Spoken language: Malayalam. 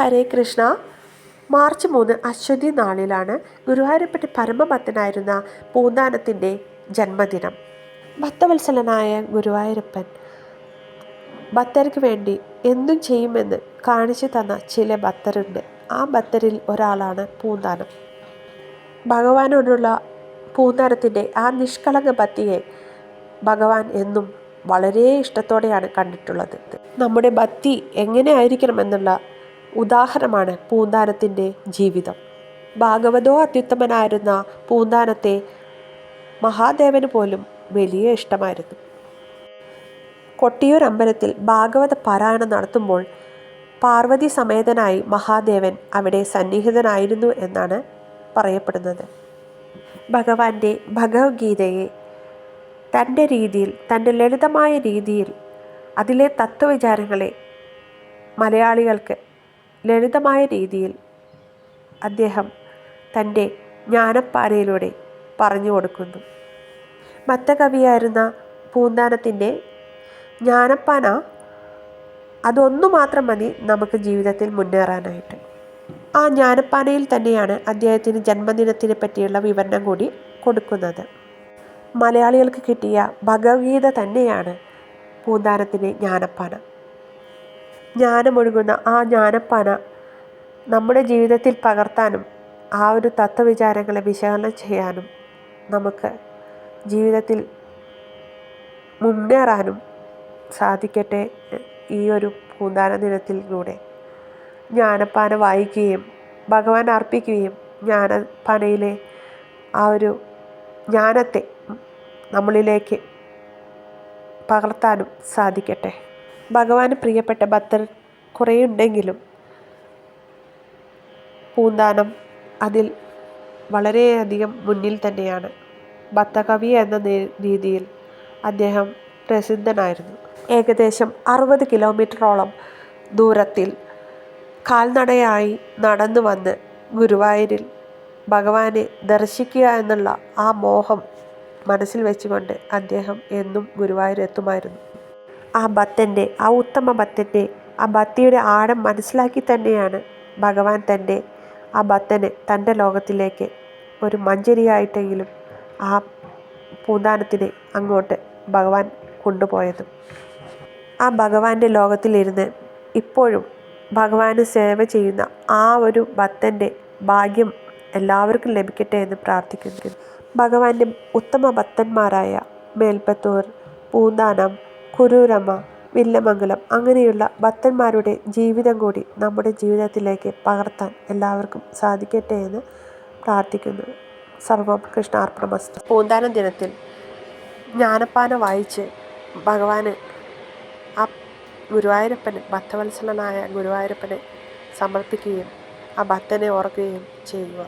ഹരേ കൃഷ്ണ. മാർച്ച് മൂന്ന് അശ്വതി നാളിലാണ് ഗുരുവായൂരപ്പന്റെ പരമഭക്തനായിരുന്ന പൂന്താനത്തിന്റെ ജന്മദിനം. ഭക്തവത്സലനായ ഗുരുവായൂരപ്പൻ ഭക്തർക്ക് വേണ്ടി എന്തും ചെയ്യുമെന്ന് കാണിച്ചു തന്ന ചില ഭക്തരുണ്ട്. ആ ഭക്തരിൽ ഒരാളാണ് പൂന്താനം. ഭഗവാനോടുള്ള പൂന്താനത്തിന്റെ ആ നിഷ്കളങ്ക ഭക്തിയെ ഭഗവാൻ എന്നും വളരെ ഇഷ്ടത്തോടെയാണ് കണ്ടിട്ടുള്ളത്. നമ്മുടെ ഭക്തി എങ്ങനെ ആയിരിക്കണമെന്നുള്ള ഉദാഹരണമാണ് പൂന്താനത്തിന്റെ ജീവിതം. ഭാഗവതോ അത്യുത്തമനായിരുന്ന പൂന്താനത്തെ മഹാദേവന് പോലും വലിയ ഇഷ്ടമായിരുന്നു. കൊട്ടിയൂർ അമ്പലത്തിൽ ഭാഗവത പാരായണം നടത്തുമ്പോൾ പാർവതി സമേതനായി മഹാദേവൻ അവിടെ സന്നിഹിതനായിരുന്നു എന്നാണ് പറയപ്പെടുന്നത്. ഭഗവാന്റെ ഭഗവത്ഗീതയെ തന്റെ രീതിയിൽ തന്റെ ലളിതമായ രീതിയിൽ അതിലെ തത്വവിചാരങ്ങളെ മലയാളികൾക്ക് ലളിതമായ രീതിയിൽ അദ്ദേഹം തന്റെ ജ്ഞാനപ്പാരയിലൂടെ പറഞ്ഞു കൊടുക്കുന്നു. മത്തകവിയായിരുന്ന പൂന്താനത്തിന്റെ ജ്ഞാനപ്പാന അതൊന്നു മാത്രം മതി നമുക്ക് ജീവിതത്തിൽ മുന്നേറാനായിട്ട്. ആ ജ്ഞാനപ്പാനയിൽ തന്നെയാണ് അദ്ദേഹത്തിന് ജന്മദിനത്തിനെ പറ്റിയുള്ള വിവരണം കൂടി കൊടുക്കുന്നത്. മലയാളികൾക്ക് കിട്ടിയ ഭഗവത്ഗീത തന്നെയാണ് പൂന്താനത്തിന്റെ ജ്ഞാനപ്പാന. ജ്ഞാനമൊഴുകുന്ന ആ ജ്ഞാനപ്പാന നമ്മുടെ ജീവിതത്തിൽ പകർത്താനും ആ ഒരു തത്വവിചാരങ്ങളെ വിശകലനം ചെയ്യാനും നമുക്ക് ജീവിതത്തിൽ മുന്നേറാനും സാധിക്കട്ടെ ഈ ഒരു പൂന്താന ദിനത്തിലൂടെ. ജ്ഞാനപ്പാന വായിക്കുകയും ഭഗവാൻ അർപ്പിക്കുകയും ജ്ഞാനപ്പാനയിലെ ആ ഒരു ജ്ഞാനത്തെ നമ്മളിലേക്ക് പകർത്താനും സാധിക്കട്ടെ. ഭഗവാന് പ്രിയപ്പെട്ട ഭക്തർ കുറേയുണ്ടെങ്കിലും പൂന്താനം അതിൽ വളരെയധികം മുന്നിൽ തന്നെയാണ്. ഭക്തകവി എന്ന രീതിയിൽ അദ്ദേഹം പ്രസിദ്ധനായിരുന്നു. ഏകദേശം അറുപത് കിലോമീറ്ററോളം ദൂരത്തിൽ കാൽനടയായി നടന്നു വന്ന് ഗുരുവായൂരിൽ ഭഗവാനെ ദർശിക്കുക എന്നുള്ള ആ മോഹം മനസ്സിൽ വെച്ചുകൊണ്ട് അദ്ദേഹം എന്നും ഗുരുവായൂർ എത്തുമായിരുന്നു ആ ഭത്തന്റെ ആ ഉത്തമ ഭത്തന്റെ ആ ഭക്തിയുടെ ആഴം മനസ്സിലാക്കി തന്നെയാണ് ഭഗവാൻ തന്റെ ആ ഭക്തനെ തന്റെ ലോകത്തിലേക്ക് ഒരു മഞ്ചരിയായിട്ടെങ്കിലും ആ പൂന്താനത്തിനെ അങ്ങോട്ട് ഭഗവാൻ കൊണ്ടുപോയതും. ആ ഭഗവാന്റെ ലോകത്തിലിരുന്ന് ഇപ്പോഴും ഭഗവാന് സേവ ചെയ്യുന്ന ആ ഒരു ഭക്തന്റെ ഭാഗ്യം എല്ലാവർക്കും ലഭിക്കട്ടെ എന്ന് പ്രാർത്ഥിക്കുന്നു. ഭഗവാന്റെ ഉത്തമ ഭക്തന്മാരായ മേൽപ്പത്തൂർ പൂന്താനം കുരൂരമ്മ വില്ലമംഗലം അങ്ങനെയുള്ള ഭക്തന്മാരുടെ ജീവിതം കൂടി നമ്മുടെ ജീവിതത്തിലേക്ക് പകർത്താൻ എല്ലാവർക്കും സാധിക്കട്ടെ എന്ന് പ്രാർത്ഥിക്കുന്നു. സർവം കൃഷ്ണാർപ്പണമസ്തു. പൂന്താനം ദിനത്തിൽ ജ്ഞാനപ്പാന വായിച്ച് ഭഗവാന് ആ ഗുരുവായൂരപ്പന് ഭക്തവത്സലനായ ഗുരുവായൂരപ്പനെ സമർപ്പിക്കുകയും ആ ഭക്തനെ ഓർക്കുകയും ചെയ്യുക.